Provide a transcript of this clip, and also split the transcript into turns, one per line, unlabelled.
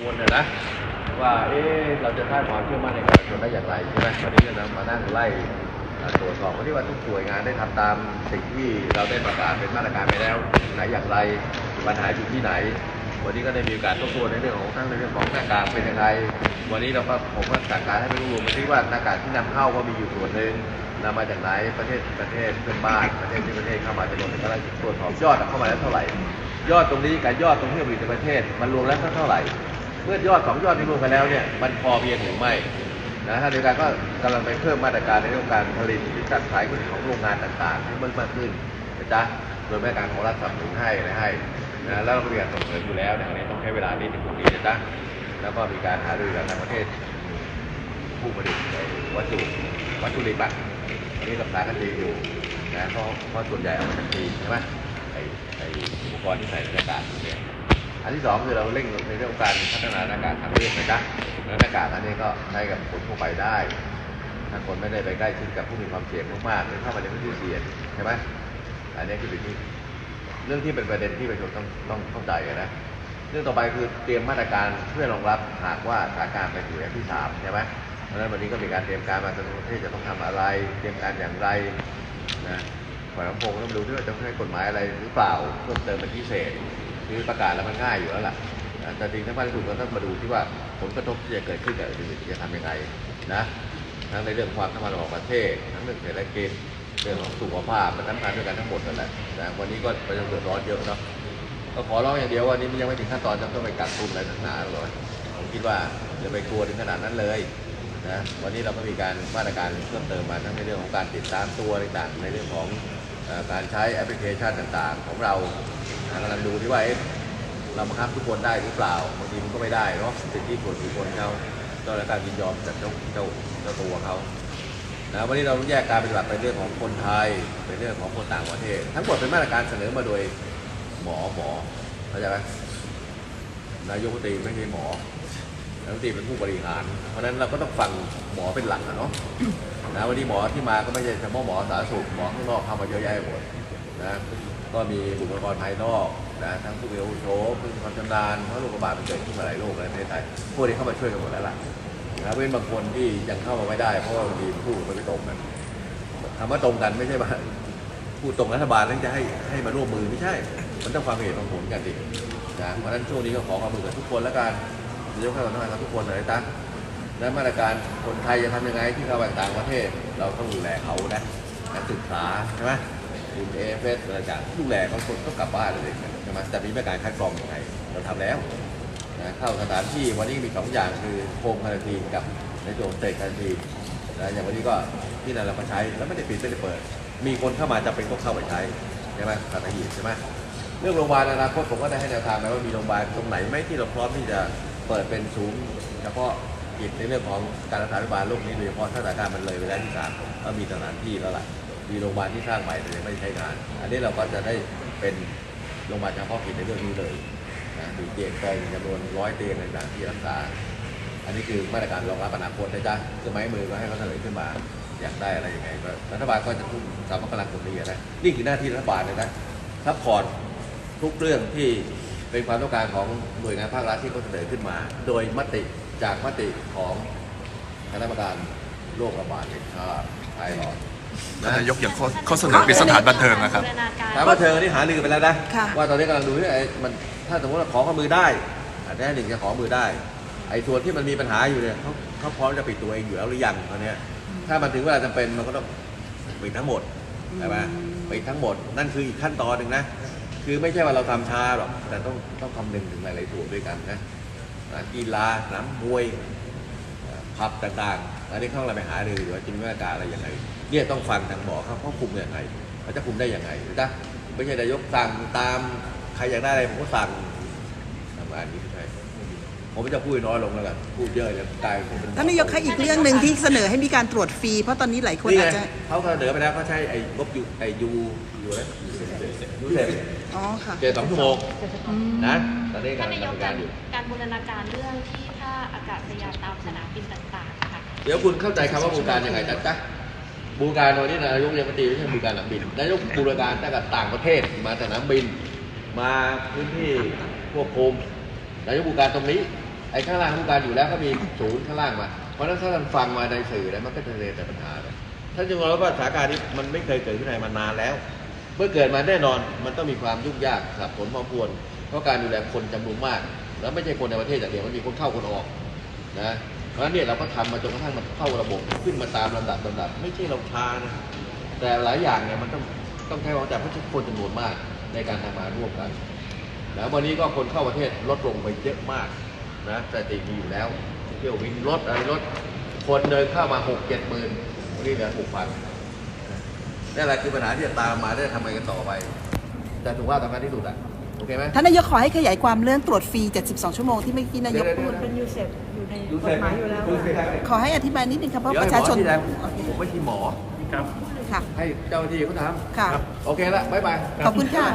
งวลนะนะว่าเอ๊ะเราจะสร้างความเชื่อมั่นในการชนได้อย่างไรใช่ไหมวันนี้ก็นำมานั่งไล่ตรวจสอบวันนี้ว่าทุกหน่วยงานได้ทำตามสิ่งที่เราได้ประกาศเป็นมาตรการไปแล้วไหนอย่างไรปัญหาอยู่ที่ไหน วันนี้ก็ได้มีโอกาสทบทวนในเรื่องของทั้งในเรื่องของหน้ากากเป็นยังไงวันนี้เราก็ผมก็สั่งการให้ไปรวมไปที่ว่าหน้ากากที่นำเข้าก็มีอยู่ส่วนหนึ่งนำมาจากไหนประเทศประเทศเพื่อนบ้านประเทศที่ประเทศเข้ามาจะรวมเป็นกำลังตรวจสอบยอดเข้ามาแล้วเท่าไหร่ ยอดตรงนี้กับยอดตรงที่ผลิตในประเทศมันรวมแล้วเท่าไหร่ เมื่อยอดสองยอดที่รวมกันแล้วเนี่ยมันพอเพียงหรือไม่นะถ้าในการก็กำลังไปเพิ่มมาตรการในเรื่องการผลิตหรือการขายของโรงงานต่างๆให้มากมากขึ้นนะจ๊ะโดยแมาตรการของรัฐสนับสนุนให้อะไรให้นะแล้วก็มีการส่งเสริมอยู่แล้วเนี่อันนี้ต้องใช้เวลานิดหนึ่งตรงนี้นะจ๊ะแล้วก็มีการหารือกับทางประเทศผู้ผลิตวัตถุวัตถุดิบอะอันนี้ราคาก็ดีอยู่นะเพราะเพราะส่วนใหญ่เอามาจากจีนใช่ไหมไอไออุปกรณ์ที่ใส่ในหน้ากากเนี่ย อันที่สองคือเราเร่งในเรื่องการพัฒนาหน้ากากทางเลือกนะจ๊ะแล้วหน้ากากอันนี้ก็ใช้กับคนทั่วไปได้ ถ้าคนไม่ได้ไปใกล้ชิดกับผู้มีความเสี่ยงมากๆหรือเข้ามาในพื้นที่เสี่ยงใช่ไหมอันนี้คือเป็นที่เรื่องที่เป็นประเด็นที่ประชาชนต้องต้องเข้าใจนะเรื่องต่อไปคือเตรียมมาตรการเพื่อรองรับหากว่าสถานการณ์ไปสู่ระยะที่สามใช่ไหมเพราะฉะนั้นวันนี้ก็มีการเตรียมการมาทั้งประเทศจะต้องทำอะไร เตรียมการอย่างไรนะฝ่ายลำโพงต้องดูด้วยว่าจะใช้กฎหมายอะไรหรือเปล่าเพิ่มเติมเป็นพิเศษ คือประกาศแล้วมันง่ายอยู่แล้วล่ะแต่จริงถ้ามากที่สุดเราต้องมาดูที่ว่าผลกระทบที่จะเกิดขึ้นกับอื่นจะทำยังไงนะทั้งในเรื่องความสัมพันธ์ระหว่างประเทศทั้งเรื่องเศรษฐกิจเรื่องของสุขภาพมันสำคัญด้วยกันทั้งหมดนั่นแหละนะวันนี้ก็ประชาชนเดือดร้อนเยอะเนาะก็ขอร้องอย่างเดียวว่านี่มันยังไม่ถึงขั้นตอนจะต้องไปกักตุนอะไรหนักหนาหรอกผมคิดว่าจะไปกลัวถึงขนาดนั้นเลยนะวันนี้เราก็มีการมาตรการเพิ่มเติมมาทั้งในเรื่องของการติดตามตัวต่างๆในเรื่องของ การใช้แอปพลิเคชันต่างๆ ของเรากำลังดูที่ว่าเราบังคับทุกคนได้หรือเปล่าบางทีมันก็ไม่ได้เนาะสิทธิส่วนบุคคลเขาต้องได้การยินยอมจากเจ้าเจ้าเจ้าตัวเขานะวันนี้เราแยกการปฏิบัติเป็นเรื่องของคนไทยเป็นเรื่องของคนต่างประเทศ ทั้งหมดเป็นมาตรการเสนอมาโดยหมอหมอเข้าใจไหมนายกตรีไม่ใช่หมอ รัฐมนตรีเป็นผู้บริหาร เพราะฉะนั้นเราก็ต้องฟังหมอเป็นหลักอะเนาะนะวันนี้หมอที่มาก็ไม่ใช่เฉพาะหมอสาธารณสุขหมอข้างนอกเข้ามาเยอะแยะหมดนะก็มีบุคลากรภายนอกนะทั้งผู้มีอาวุโสผู้มีความชำนาญเพราะโรคระบาดมันเกิดขึ้นมาหลายโรคในประเทศไทยพวกนี้เข้ามาช่วยกันหมดแล้วล่ะนะเว้นบางคนที่ยังเข้ามาไม่ได้ เพราะว่าบางทีพูดมันไม่ตรงกันคำว่าตรงกันไม่ใช่ว่าพูดตรงรัฐบาลแล้วจะให้ให้มาร่วมมือไม่ใช่ มันต้องความเห็นของผลกันดินะเพราะฉะนั้นช่วงนี้ก็ขอความมือกับทุกคนแล้วกัน ยกให้ความสำคัญกับทุกคนเลยตั้งและมาตรการคนไทยจะทำยังไงที่เข้าไปต่างประเทศ เราต้องดูแลเขานะการศึกษาใช่ไหมดูเอฟเอสอะไรต่างดูแลเขาคนก็กลับบ้านเลยใช่ไหมแต่มีมาตรการคัดกรองยังไงเราทำแล้วนะเข้าสถานที่วันนี้มีสองอย่างคือโฮมคาราทีนกับในโจเตคาราทีนนะอย่างวันนี้ก็ที่นั่นเราก็ใช้แล้วไม่ได้ปิดไม่ได้เปิด มีคนเข้ามาจะเป็นต้องเข้าไปใช้ใช่ไหมสัตหีบใช่ไหมเรื่องโรงพยาบาลอนาคตผมก็ได้ให้แนวทางไปว่ามีโรงพยาบาลตรงไหนไหมที่เราพร้อมที่จะ เปิดเป็นศูนย์เฉพาะกิจในเรื่องของการรักษาพยาบาลโรคนี้โดยเฉพาะถ้าสถานการณ์มันเลยไปแล้วที่สามก็มีสถานที่แล้วล่ะมีโรงพยาบาลที่สร้างใหม่แต่ยังไม่ใช้งาน อันนี้เราก็จะได้เป็นโรงพยาบาลเฉพาะกิจในเรื่องนี้เลยนะมีเตียงเต็มจำนวนร้อยเตียงในต่างที่รักษา อันนี้คือมาตรการรองรับอนาคตนะจ๊ะคือไม้มือก็ให้เขาเสนอขึ้นมาอยากได้อะไรยังไงก็รัฐบาลก็จะทุ่มสามกำลังตรงนี้นะนี่คือหน้าที่รัฐบาลเลยนะซัพพอร์ตทุกเรื่องที่ เป็นความต้องการของหน่วยงานภาครัฐที่เขาเสนอขึ้นมา โดยมติจากมติของคณะกรรมการโรคระบาดแห่งชาติไทยหลอด
ท่านนายกอย่างข้อข้อเสนอปิดสถานบันเทิงนะครับ
บูรณาการ
ถามว่าเธอนี่หารือไปแล้วนะ
ค่ะ
ว่าตอนนี้กำลังดูที่ไอ้มันถ้าสมมติว่าขอข้อมือได้อันนี้หนึ่งจะขอมือได้ ไอ้ส่วนที่มันมีปัญหาอยู่เนี่ยเขาเขาพร้อมจะปิดตัวเองอยู่แล้วหรือยังตอนเนี้ยถ้ามันถึงเวลาจำเป็นมันก็ต้องปิดทั้งหมดใช่ไหมปิดทั้งหมดนั่นคืออีกขั้นตอนหนึ่งนะ คือไม่ใช่ว่าเราทำช้าหรอกแต่ต้องต้องคำนึงถึงหลายๆส่วนด้วยกันนะกีฬาสนามมวยผับต่างๆอันนี้เขาเราไปหาเลยว่าจินตนาการอะไรยังไงเนี่ยต้องฟังทางหมอเขาเขาคุมยังไงเขาจะคุมได้ยังไงนะไม่ใช่นายกสั่งตามใครอยากได้อะไรผมก็สั่งทำงานนี้ ผมจะพูดน้อยลงแล้วกัน พูดเยอะเลยกลายเป็นผมเป็นหมอ
ท่านนายกคะอีกเรื่องหนึ่งที่เสนอให้มีการตรวจฟรี เพราะตอนนี้หลายคน
นี่
อาจ
ไง
จะ
เขาก็เสนอไปแล้วเขาใช้ไอ้งบยูไอ้ยูยูอะไรยูเซฟ
อ๋อค่ะ
เจ็ดสองชั่วโมง
อืม
นะตอนนี้กำ
ท่าน
ลัง
นายก
ดำเนิน
กา
การรอยู่
การบูรณาการเรื่องที่ท่าอากาศยานตามสนามบินต่างๆค่ะ
เดี๋ยวคุณเข้าใจคำว่าบูรการยังไงจ๊ะจ๊ะบูรการวันนี้นายกยังปฏิไม่ใช่บูรการหลังบินนายกบูรการตั้งแต่ต่างประเทศมาสนามบิน มาพื้นที่ควบคุมนายกบูรการตรงนี้ไออ้ข้างล่างผู้การอยู่แล้วก็มีศูนย์ข้างล่างมา เพราะฉะนั้นถ้าท่านฟังมาในสื่อแล้วมันก็จะเลยแต่ปัญหาเลยท่านจึงรู้ว่าสถานการณ์นี้มันไม่เคยเกิดขึ้นในมานานแล้ว เมื่อเกิดมาแน่นอนมันต้องมีความยุ่งยากสับสนพอควรเพราะการดูแลคนจำนวนมาก แล้วไม่ใช่คนในประเทศอย่างเดียวมันมีคนเข้าคนออกนะเพราะฉะนั้นเนี่ยเราก็ทำมาจนกระทั่งมันเข้าระบบขึ้นมาตามลำดับลำดับ ไม่ใช่เราช้านะแต่หลายอย่างเนี่ยมันต้องต้องใช้ความจำเพราะคนจำนวนมากในการทำงานร่วมกันแล้ววันนี้ก็คนเข้าประเทศลดลงไปเยอะมาก นะสถิติมีอยู่แล้วเที่ยววินรถอะไรรถ คนเดินเข้ามาหกเจ็ดหมื่นวันนี้เหลือหกพันนี่แหละคือปัญหาที่จะตามมาได้ทำไงกันต่อไป แต่ถือว่าสำคัญที่สุดอะโอเคไหม
ท่านนายกขอให้ขยายความเรื่องตรวจฟรี 72 ชั่วโมงที่เมื่อกี้นายกพูด
เป็นยูเซฟอยู่ในกฎหมายอยู่แล้วอะ
ขอให้อธิบายนิดนึงครับเพราะ
เดี๋ยว
ประชาชน
ให้หมอที่แล้วผมไม่ใช่หมอ
ค่ะ
ให้เจ้าหน้าที่เขาท
ค่ะำ
โอเคละบ๊ายบาย
ขอบคุณค่ะ